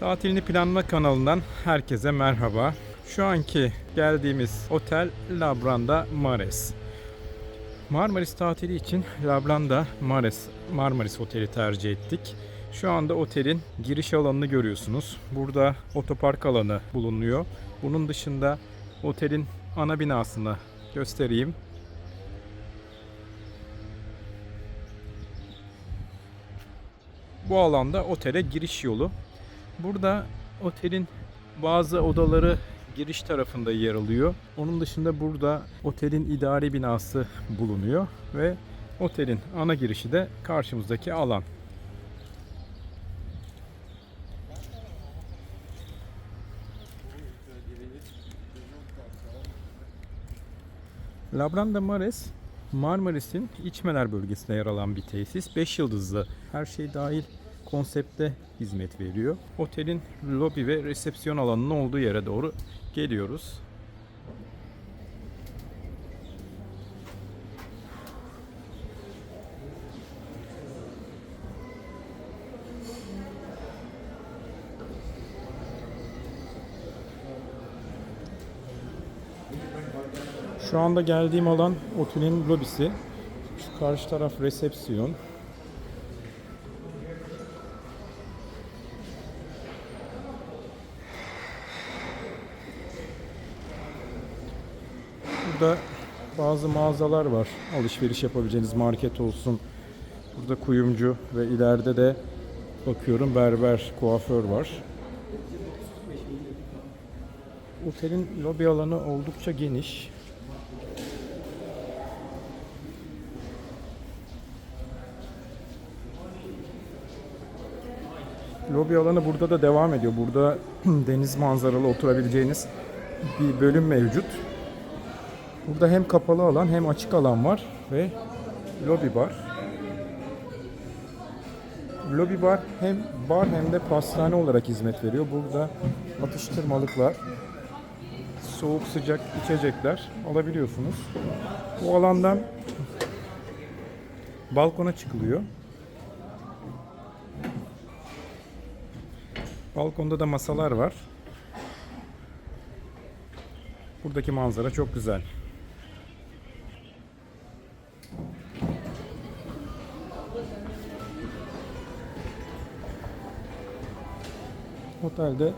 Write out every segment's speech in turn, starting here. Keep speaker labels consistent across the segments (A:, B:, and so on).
A: Tatilini Planla kanalından herkese merhaba. Şu anki geldiğimiz otel Labranda Mares. Marmaris tatili için Labranda Mares Marmaris Oteli tercih ettik. Şu anda otelin giriş alanını görüyorsunuz. Burada otopark alanı bulunuyor. Bunun dışında otelin ana binasını göstereyim. Bu alanda otele giriş yolu. Burada otelin bazı odaları giriş tarafında yer alıyor. Onun dışında burada otelin idari binası bulunuyor ve otelin ana girişi de karşımızdaki alan. Labranda Mares Marmaris'in İçmeler bölgesinde yer alan bir tesis. 5 yıldızlı her şey dahil konsepte hizmet veriyor. Otelin lobi ve resepsiyon alanının olduğu yere doğru geliyoruz. Şu anda geldiğim alan otelin lobisi. Şu karşı taraf resepsiyon. Burada bazı mağazalar var. Alışveriş yapabileceğiniz market olsun. Burada kuyumcu ve ileride de bakıyorum berber, kuaför var. Otelin lobi alanı oldukça geniş. Lobi alanı burada da devam ediyor. Burada deniz manzaralı oturabileceğiniz bir bölüm mevcut. Burada hem kapalı alan hem açık alan var ve lobi bar. Lobi bar hem bar hem de pastane olarak hizmet veriyor. Burada atıştırmalıklar, soğuk sıcak içecekler alabiliyorsunuz. Bu alandan balkona çıkılıyor. Balkonda da masalar var. Buradaki manzara çok güzel. Otelde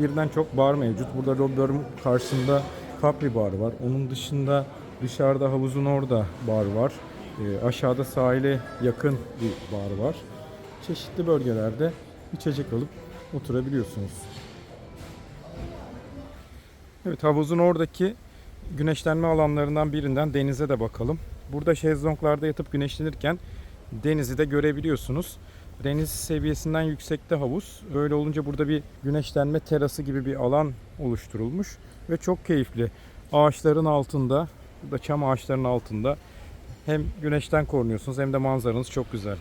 A: birden çok bar mevcut. Burada lobby'nin karşısında Capri bar var. Onun dışında dışarıda havuzun orada bar var. Ee, aşağıda sahile yakın bir bar var. Çeşitli bölgelerde içecek alıp oturabiliyorsunuz. Evet havuzun oradaki güneşlenme alanlarından birinden denize de bakalım. Burada şezlonglarda yatıp güneşlenirken denizi de görebiliyorsunuz. Deniz seviyesinden yüksekte havuz. Öyle olunca burada bir güneşlenme terası gibi bir alan oluşturulmuş ve çok keyifli. Ağaçların altında, burada çam ağaçlarının altında hem güneşten korunuyorsunuz hem de manzaranız çok güzel.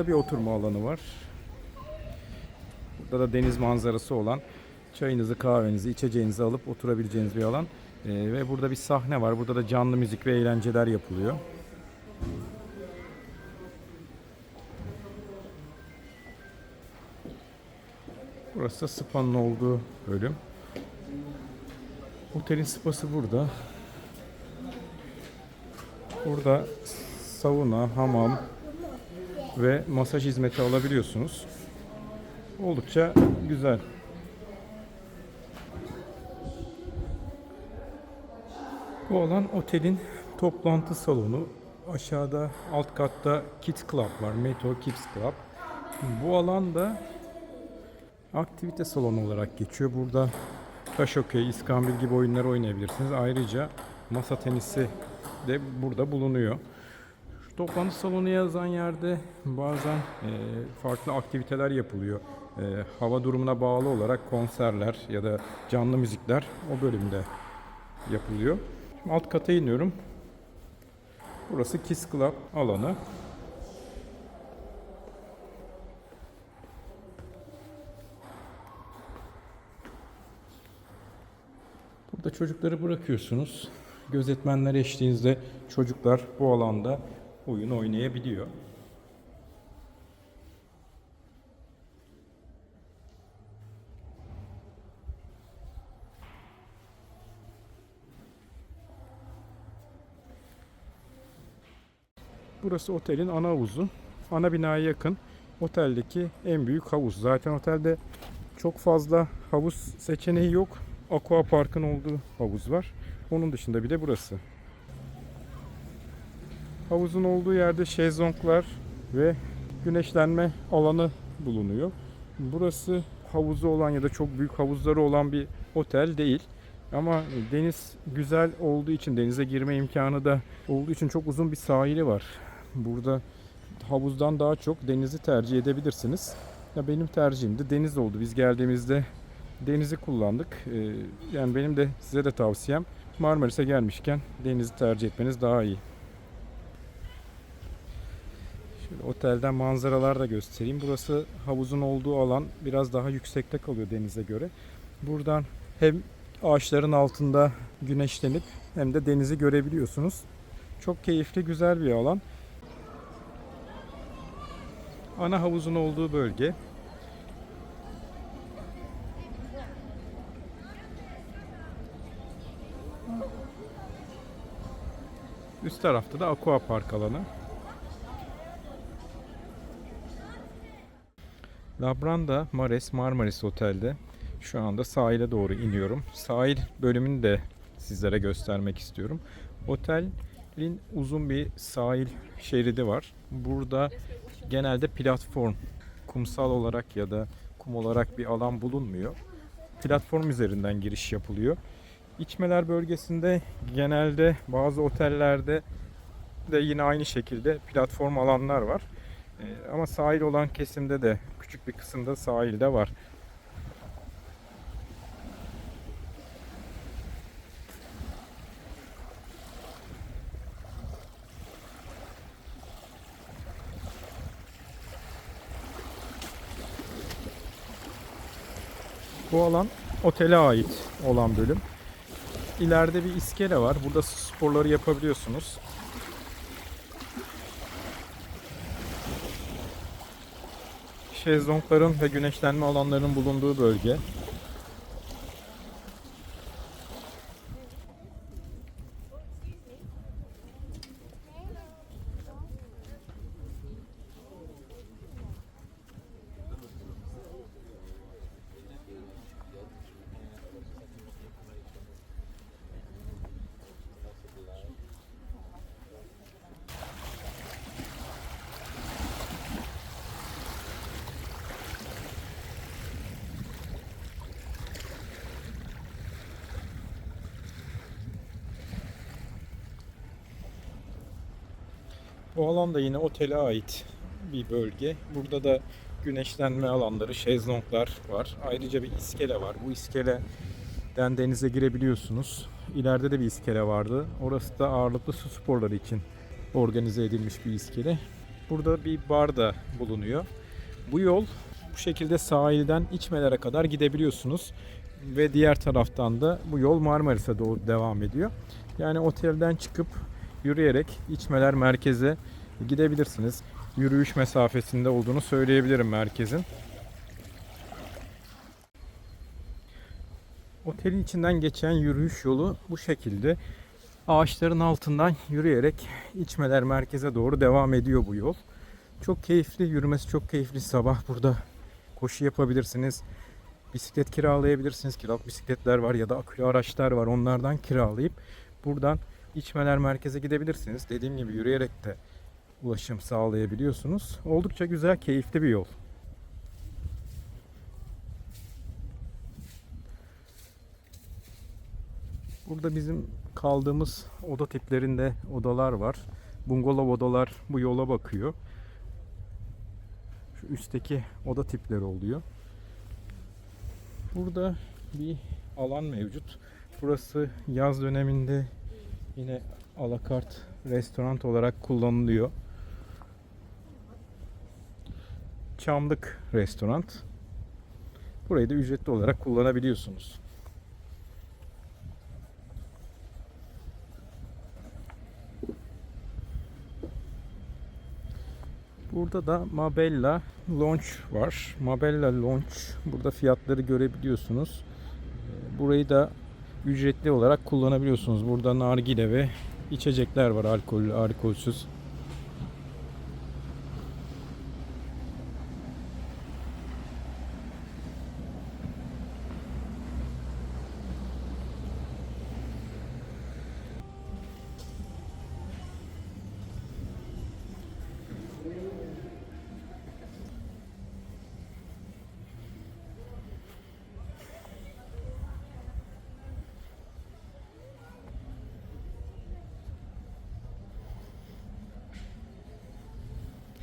A: Burada bir oturma alanı var. Burada da deniz manzarası olan çayınızı, kahvenizi, içeceğinizi alıp oturabileceğiniz bir alan. Ee, ve burada bir sahne var. Burada da canlı müzik ve eğlenceler yapılıyor. Burası da spa'nın olduğu bölüm. Otelin spası burada. Burada sauna, hamam, ve masaj hizmeti alabiliyorsunuz. Oldukça güzel. Bu alan otelin toplantı salonu. Aşağıda alt katta Kids Club var. Metro Kids Club. Bu alan da aktivite salonu olarak geçiyor. Burada taş okey, iskambil gibi oyunlar oynayabilirsiniz. Ayrıca masa tenisi de burada bulunuyor. Toplantı salonu yazan yerde bazen e, farklı aktiviteler yapılıyor. E, hava durumuna bağlı olarak konserler ya da canlı müzikler o bölümde yapılıyor. Şimdi alt kata iniyorum. Burası Kiss Club alanı. Burada çocukları bırakıyorsunuz. Gözetmenler eşliğinizde çocuklar bu alanda oyun oynayabiliyor. Burası otelin ana havuzu. Ana binaya yakın oteldeki en büyük havuz. Zaten otelde çok fazla havuz seçeneği yok. Aqua Park'ın olduğu havuz var. Onun dışında bir de burası. Havuzun olduğu yerde şezlonglar ve güneşlenme alanı bulunuyor. Burası havuzu olan ya da çok büyük havuzları olan bir otel değil. Ama deniz güzel olduğu için, denize girme imkanı da olduğu için çok uzun bir sahili var. Burada havuzdan daha çok denizi tercih edebilirsiniz. Ya benim tercihim de deniz oldu. Biz geldiğimizde denizi kullandık. Ee, yani benim de size de tavsiyem Marmaris'e gelmişken denizi tercih etmeniz daha iyi. Otelden manzaralar da göstereyim. Burası havuzun olduğu alan biraz daha yüksekte kalıyor denize göre. Buradan hem ağaçların altında güneşlenip hem de denizi görebiliyorsunuz. Çok keyifli, güzel bir alan. Ana havuzun olduğu bölge. Üst tarafta da aqua park alanı. Labranda Mares Marmaris Otel'de şu anda sahile doğru iniyorum. Sahil bölümünü de sizlere göstermek istiyorum. Otelin uzun bir sahil şeridi var. Burada genelde platform, kumsal olarak ya da kum olarak bir alan bulunmuyor. Platform üzerinden giriş yapılıyor. İçmeler bölgesinde genelde bazı otellerde de yine aynı şekilde platform alanlar var. Ee, Ama sahil olan kesimde de küçük bir kısımda sahilde var. Bu alan otele ait olan bölüm. İleride bir iskele var. Burada sporları yapabiliyorsunuz. Şezlongların ve güneşlenme alanlarının bulunduğu bölge. Bu alan da yine otele ait bir bölge. Burada da güneşlenme alanları, şezlonglar var. Ayrıca bir iskele var. Bu iskeleden denize girebiliyorsunuz. İleride de bir iskele vardı. Orası da ağırlıklı su sporları için organize edilmiş bir iskele. Burada bir bar da bulunuyor. Bu yol bu şekilde sahilden içmelere kadar gidebiliyorsunuz. Ve diğer taraftan da bu yol Marmaris'e doğru devam ediyor. Yani otelden çıkıp yürüyerek içmeler merkeze gidebilirsiniz. Yürüyüş mesafesinde olduğunu söyleyebilirim merkezin. Otelin içinden geçen yürüyüş yolu bu şekilde. Ağaçların altından yürüyerek içmeler merkeze doğru devam ediyor bu yol. Çok keyifli, yürümesi çok keyifli. Sabah burada koşu yapabilirsiniz. Bisiklet kiralayabilirsiniz. Kiralık bisikletler var ya da akülü araçlar var. Onlardan kiralayıp buradan içmeler merkeze gidebilirsiniz. Dediğim gibi yürüyerek de ulaşım sağlayabiliyorsunuz. Oldukça güzel, keyifli bir yol. Burada bizim kaldığımız oda tiplerinde odalar var. Bungalov odalar bu yola bakıyor. Şu üstteki oda tipleri oluyor. Burada bir alan mevcut. Burası yaz döneminde Yine alakart restoran olarak kullanılıyor. Çamlık restoran. Burayı da ücretli olarak kullanabiliyorsunuz. Burada da Mabella Launch var. Mabella Launch. Burada fiyatları görebiliyorsunuz. Ee, burayı da ücretli olarak kullanabiliyorsunuz. Burada nargile ve içecekler var alkollü, alkolsüz.